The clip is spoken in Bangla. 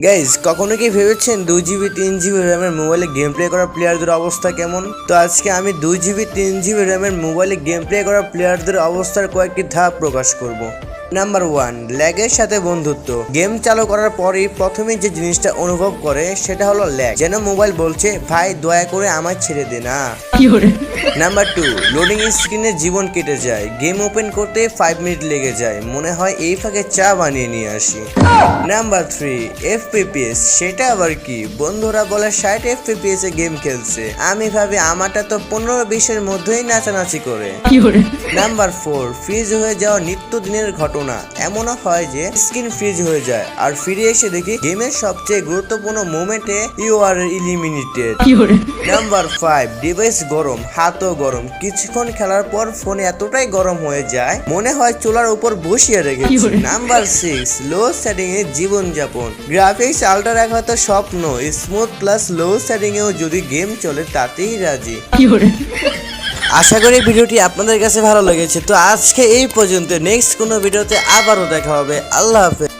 গাইজ কখনো কি ভেবেছেন দুই জিবি, তিন জিবি র্যামের মোবাইলে গেম প্লে করা প্লেয়ারদের অবস্থা কেমন? তো আজকে আমি দুই জিবি, তিন জিবি র্যামের মোবাইলে গেম প্লে করা প্লেয়ারদের অবস্থার কয়েকটি ধাপ প্রকাশ করব। নাম্বার ওয়ান ল্যাগের সাথে বন্ধুত্ব। গেম চালু করার পরেই প্রথমে যে জিনিসটা অনুভব করে সেটা হলো ল্যাগ। যেন মোবাইল বলছে ভাই দয়া করে আমার ছেড়ে দে না। নাম্বার টু লোডিং স্ক্রিনে জীবন কেটে যায়। গেম ওপেন করতে ফাইভ মিনিট লেগে যায়। মনে হয় এই ফাঁকে চা বানিয়ে নিয়ে আসি। নাম্বার থ্রি এফ এফপিপিএস সেটা আবার কি? বন্ধুরা বলে ষাট এফপিপিএস এ গেম খেলছে। আমি ভাবি আমারটা তো পনেরো বিশের মধ্যেই নাচানাচি করে। নাম্বার ফোর ফ্রিজ হয়ে যাওয়া নিত্যদিনের ঘটনা এমনও হয় যে স্ক্রিন ফ্রিজ হয়ে যায়। আর ফিরে এসে দেখি গেমের সবচেয়ে গুরুত্বপূর্ণ মোমেন্টে you are eliminated number five device গরম হাতও গরম। কিছুক্ষণ খেলার পর ফোন এতটাই গরম হয়ে যায় মনে হয় চুলার উপর বসিয়ে রেখেছি। নাম্বার সিক্স লো সেটিং এ জীবনযাপন। গ্রাফিক্স আল্ট্রা রাখা তো স্বপ্ন স্মুথ প্লাস লো সেটিং এও যদি গেম চলে তাতেই রাজি। আশা করি ভিডিওটি আপনাদের কাছে ভালো লেগেছে। তো আজকে এই পর্যন্ত। নেক্সট কোনো ভিডিওতে আবারও দেখা হবে। আল্লাহ হাফেজ।